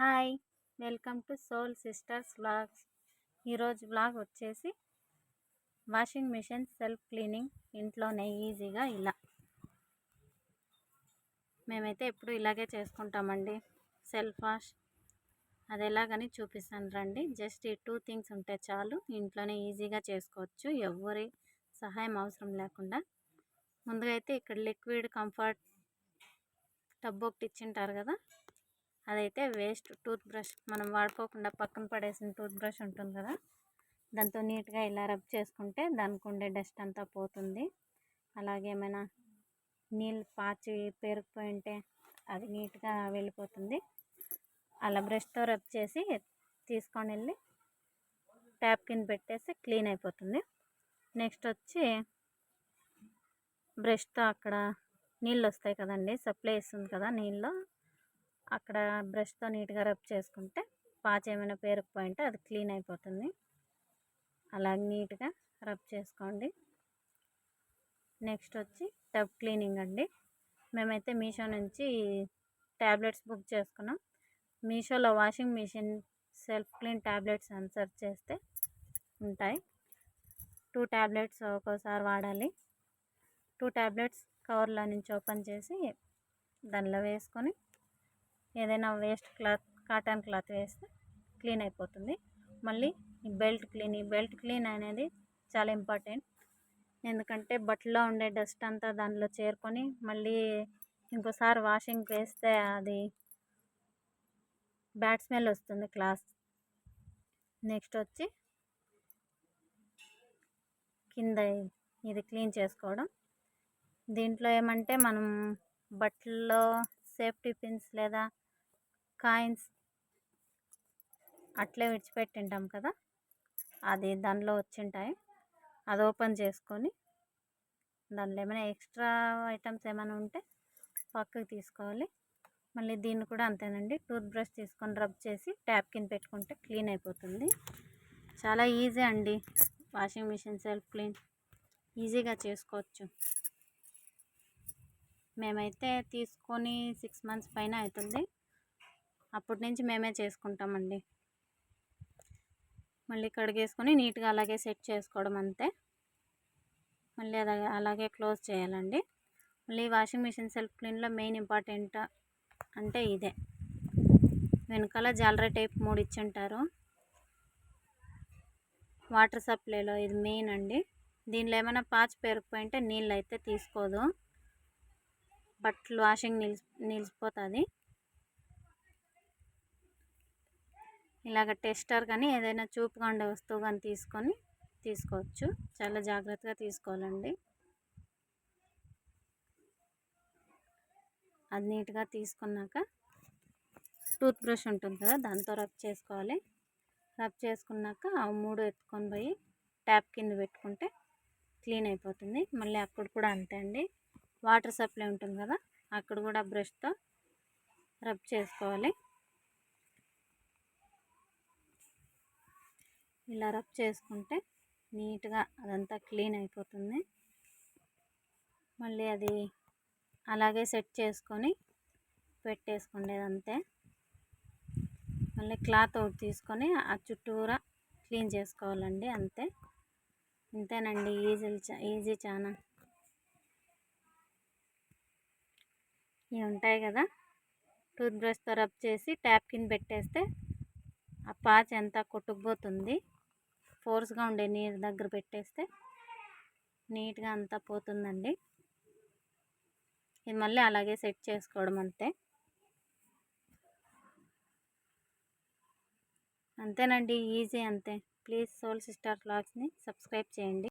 Hi welcome to soul sisters vlogs. ఈరోజు vlog వచ్చేసి washing machine self cleaning ఇంట్లోనే ఈజీగా ఇలా. మేమైతే ఎప్పుడు ఇలాగే చేసుకుంటామండి. Self wash. అది ఎలాగని చూపిస్తాను రండి. జస్ట్ ఈ టూ థింగ్స్ ఉంటే చాలు. ఇంట్లోనే ఈజీగా చేసుకోవచ్చు. ఎవరి సహాయం అవసరం లేకుండా. ముందుగా అయితే ఇక్కడ లిక్విడ్ కంఫర్ట్ టబ్ ఒకటి ఇచ్చింటారు కదా అదైతే వేస్ట్ టూత్ బ్రష్ మనం వాడుకోకుండా పక్కన పడేసిన టూత్ బ్రష్ ఉంటుంది కదా దాంతో నీట్గా ఇలా రబ్ చేసుకుంటే దానికి ఉండే డస్ట్ అంతా పోతుంది. అలాగే ఏమైనా నీళ్ళు పాచి పేరుకుపోయి ఉంటే అది నీట్గా వెళ్ళిపోతుంది. అలా బ్రష్తో రబ్ చేసి తీసుకొని వెళ్ళి ట్యాప్ కింద పెట్టేసి క్లీన్ అయిపోతుంది. నెక్స్ట్ వచ్చి బ్రష్తో అక్కడ నీళ్ళు వస్తాయి కదండి సప్లై ఇస్తుంది కదా నీళ్ళు. అక్కడ బ్రష్తో నీట్గా రబ్ చేసుకుంటే పాచ ఏమైనా పేరుకుపోయింటే అది క్లీన్ అయిపోతుంది. అలా నీట్గా రబ్ చేసుకోండి. నెక్స్ట్ వచ్చి టబ్ క్లీనింగ్ అండి. మేమైతే మీషో నుంచి ట్యాబ్లెట్స్ బుక్ చేసుకున్నాం. మీషోలో washing machine self clean tablets అని సెర్చ్ చేస్తే ఉంటాయి. టూ ట్యాబ్లెట్స్ ఒక్కోసారి వాడాలి. టూ ట్యాబ్లెట్స్ కవర్లో నుంచి ఓపెన్ చేసి దానిలో వేసుకొని ఏదైనా వేస్ట్ క్లాత్ కాటన్ క్లాత్ వేస్తే క్లీన్ అయిపోతుంది. మళ్ళీ ఈ బెల్ట్ క్లీన్ ఈ బెల్ట్ క్లీన్ అనేది చాలా ఇంపార్టెంట్. ఎందుకంటే బట్టలో ఉండే డస్ట్ అంతా దానిలో చేరుకొని మళ్ళీ ఇంకోసారి వాషింగ్ వేస్తే అది బ్యాడ్ స్మెల్ వస్తుంది క్లాత్. నెక్స్ట్ వచ్చి కింద ఇది క్లీన్ చేసుకోవడం. దీంట్లో ఏమంటే మనం బట్టల్లో సేఫ్టీ పిన్స్ లేదా కాయిన్స్ అట్లే విడిచిపెట్టింటాం కదా? అది దానిలో వచ్చింటాయి. అది ఓపెన్ చేసుకొని దానిలో ఏమైనా ఎక్స్ట్రా ఐటమ్స్ ఏమైనా ఉంటే పక్కకు తీసుకోవాలి. మళ్ళీ దీన్ని కూడా అంతేనండి. టూత్ బ్రష్ తీసుకొని రబ్ చేసి ట్యాప్ కింద పెట్టుకుంటే క్లీన్ అయిపోతుంది. చాలా ఈజీ అండి. Washing machine self clean. ఈజీగా చేసుకోవచ్చు. మేమైతే తీసుకొని సిక్స్ మంత్స్ పైన అవుతుంది అప్పటి నుంచి మేమే చేసుకుంటామండి. మళ్ళీ కడిగేసుకొని నీట్గా అలాగే సెట్ చేసుకోవడం అంతే. మళ్ళీ అది అలాగే క్లోజ్ చేయాలండి. మళ్ళీ వాషింగ్ మిషన్ సెల్ఫ్ క్లీన్లో మెయిన్ ఇంపార్టెంట్ అంటే ఇదే. వెనకాల జాలరీ టైప్ మూడు ఇచ్చింటారు. వాటర్ సప్లైలో ఇది మెయిన్ అండి. దీనిలో ఏమైనా పాచి పేరుకుపోయింటే నీళ్ళు అయితే తీసుకోదు. బట్టలు వాషింగ్ నిలిచి నిలిచిపోతుంది ఇలాగ టెస్టర్ కానీ ఏదైనా చూపుగా ఉండే వస్తువు కానీ తీసుకొని తీసుకోవచ్చు. చాలా జాగ్రత్తగా తీసుకోవాలండి. అది నీట్గా తీసుకున్నాక టూత్ బ్రష్ ఉంటుంది కదా దాంతో రబ్ చేసుకోవాలి. రబ్ చేసుకున్నాక ఆ మూడు ఎత్తుకొని పోయి ట్యాప్ కింద పెట్టుకుంటే క్లీన్ అయిపోతుంది. మళ్ళీ అక్కడ కూడా అంతే అండి. వాటర్ సప్లై ఉంటుంది కదా అక్కడ కూడా బ్రష్తో రబ్ చేసుకోవాలి. ఇలా రబ్ చేసుకుంటే నీట్గా అదంతా క్లీన్ అయిపోతుంది. మళ్ళీ అది అలాగే సెట్ చేసుకొని పెట్టేసుకునేది అంతే మళ్ళీ క్లాత్ ఒకటి తీసుకొని ఆ చుట్టూరా క్లీన్ చేసుకోవాలండి అంతే. ఇంతేనండి ఈజీ ఈజీ చాలా ఇవి ఉంటాయి కదా. టూత్ బ్రష్తో రబ్ చేసి ట్యాప్ కింద పెట్టేస్తే ఆ పాచ్ ఎంత కొట్టుకుపోతుంది. ఫోర్స్గా ఉండే నీరు దగ్గర పెట్టేస్తే నీట్గా అంతా పోతుందండి. ఇది మళ్ళీ అలాగే సెట్ చేసుకోవడం అంతే. అంతేనండి ఈజీ అంతే. ప్లీజ్ సోల్ సిస్టర్ బ్లాగ్స్ని సబ్స్క్రైబ్ చేయండి.